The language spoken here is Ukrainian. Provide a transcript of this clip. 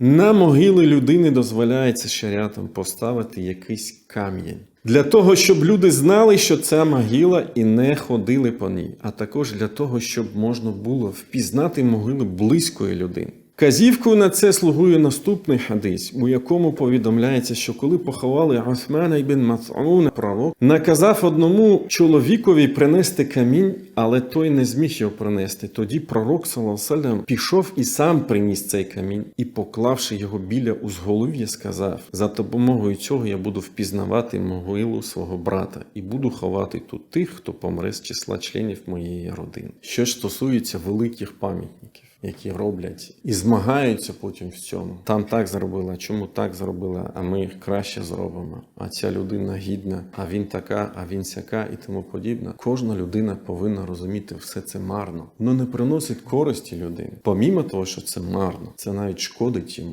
На могили людини дозволяється шарятом поставити якийсь камінь. Для того, щоб люди знали, що це могила і не ходили по ній, а також для того, щоб можна було впізнати могилу близької людини. Казівкою на це слугує наступний хадис, у якому повідомляється, що коли поховали Усмана ібн Мас'уна, пророк наказав одному чоловікові принести камінь, але той не зміг його принести. Тоді пророк салам пішов і сам приніс цей камінь і, поклавши його біля узголів'я, сказав: за допомогою цього я буду впізнавати могилу свого брата і буду ховати тут тих, хто помре з числа членів моєї родини. Що ж стосується великих пам'ятників які роблять і змагаються потім в цьому. Там так зробила, чому так зробила, а ми краще зробимо. А ця людина гідна, а він така, а він сяка і тому подібне. Кожна людина повинна розуміти, все це марно. Ну не приносить користі людині. Помімо того, що це марно, це навіть шкодить йому.